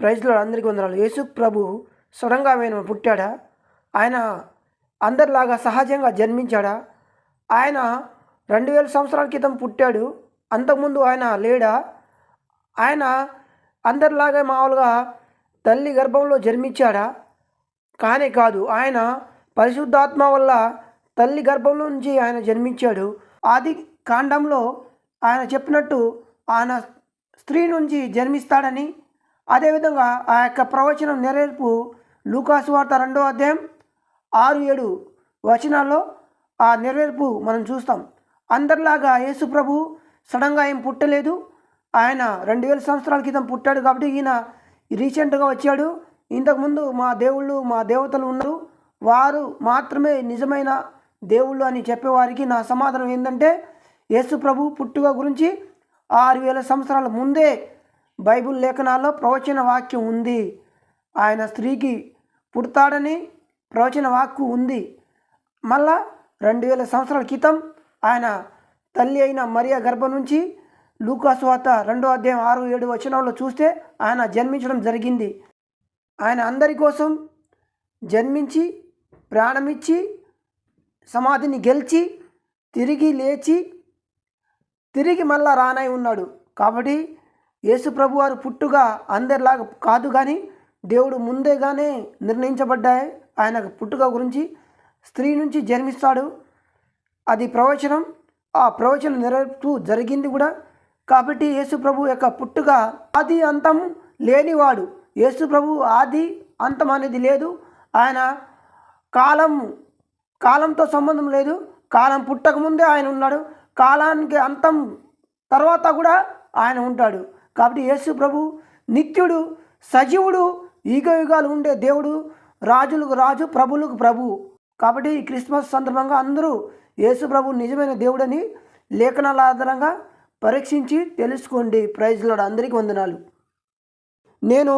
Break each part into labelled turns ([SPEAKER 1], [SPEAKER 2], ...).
[SPEAKER 1] ప్రైజ్లో అందరికీ వందనాలు. యేసు ప్రభు సడన్గా ఆయన పుట్టాడా? ఆయన అందరిలాగా సహజంగా జన్మించాడా? ఆయన రెండు వేల సంవత్సరాల క్రితం పుట్టాడు అంతకుముందు ఆయన లేడా? ఆయన అందరిలాగా మామూలుగా తల్లి గర్భంలో జన్మించాడా? కానే కాదు ఆయన పరిశుద్ధాత్మ వల్ల తల్లి గర్భంలో నుంచి ఆయన జన్మించాడు. ఆది కాండంలో ఆయన చెప్పినట్టు ఆయన స్త్రీ నుంచి జన్మిస్తాడని అదేవిధంగా ఆ యొక్క ప్రవచనం నెరవేర్పు లూకాసు వార్త రెండో అధ్యాయం ఆరు ఏడు వచనాల్లో ఆ నెరవేర్పు మనం చూస్తాం. అందరిలాగా యేసు ప్రభు సడన్గా ఏం పుట్టలేదు. ఆయన రెండు వేల సంవత్సరాల క్రితం పుట్టాడు కాబట్టి ఈయన రీసెంట్గా వచ్చాడు. ఇంతకుముందు మా దేవుళ్ళు మా దేవతలు ఉన్నారు. వారు మాత్రమే నిజమైన దేవుళ్ళు అని చెప్పేవారికి నా సమాధానం ఏంటంటే యేసు ప్రభు పుట్టుక గురించి ఆరు వేల సంవత్సరాల ముందే బైబిల్ లేఖనాల్లో ప్రవచన వాక్యం ఉంది. ఆయన స్త్రీకి పుడతాడని ప్రవచన వాక్కు ఉంది. మళ్ళా రెండు వేల సంవత్సరాల క్రితం ఆయన తల్లి అయిన మరియా గర్భం నుంచి లూకాస్వాత రెండో అధ్యాయం ఆరు ఏడు వచనంలో చూస్తే ఆయన జన్మించడం జరిగింది. ఆయన అందరి కోసం జన్మించి ప్రాణమిచ్చి సమాధిని గెలిచి తిరిగి లేచి తిరిగి మళ్ళా రానై ఉన్నాడు. కాబట్టి యేసు వారు పుట్టుగా అందరిలాగా కాదు కానీ దేవుడు ముందేగానే నిర్ణయించబడ్డాయి. ఆయన పుట్టుక గురించి స్త్రీ నుంచి జన్మిస్తాడు. అది ప్రవచనం. ఆ ప్రవచనం నెరవేర్పు జరిగింది కూడా. కాబట్టి యేసుప్రభు యొక్క పుట్టుక ఆది అంతం లేనివాడు. యేసుప్రభు ఆది అంతం అనేది లేదు. ఆయన కాలం కాలంతో సంబంధం లేదు. కాలం పుట్టక ముందే ఆయన ఉన్నాడు. కాలానికి అంతం తర్వాత కూడా ఆయన ఉంటాడు. కాబట్టి యేసు ప్రభు నిత్యుడు సజీవుడు యుగ యుగాలు ఉండే దేవుడు రాజులకు రాజు ప్రభులకు ప్రభు. కాబట్టి ఈ క్రిస్మస్ సందర్భంగా అందరూ యేసు ప్రభు నిజమైన దేవుడని లేఖనాల ఆధారంగా పరీక్షించి తెలుసుకోండి. ప్రైజ్లో అందరికీ వందనాలు. నేను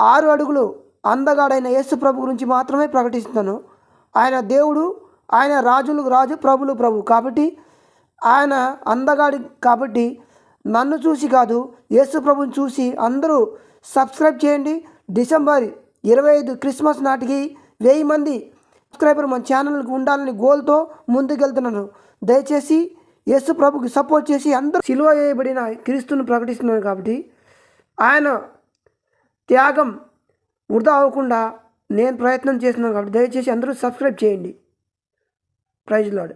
[SPEAKER 1] ఆరు అడుగులు అందగాడైన యేసు ప్రభు గురించి మాత్రమే ప్రకటిస్తున్నాను. ఆయన దేవుడు ఆయన రాజులకు రాజు ప్రభులు ప్రభు. కాబట్టి ఆయన అందగాడి కాబట్టి నన్ను చూసి కాదు యేసు ప్రభుని చూసి అందరూ సబ్స్క్రైబ్ చేయండి. డిసెంబర్ ఇరవై ఐదు క్రిస్మస్ నాటికి వెయ్యి మంది సబ్స్క్రైబర్ మన ఛానల్కి ఉండాలని గోల్తో ముందుకెళ్తున్నాను దయచేసి యేసు ప్రభుకి సపోర్ట్ చేసి అందరూ సిలువ వేయబడిన క్రీస్తును ప్రకటిస్తున్నాను కాబట్టి ఆయన త్యాగం వృధా అవ్వకుండా నేను ప్రయత్నం చేస్తున్నాను కాబట్టి దయచేసి అందరూ సబ్స్క్రైబ్ చేయండి. Praise lord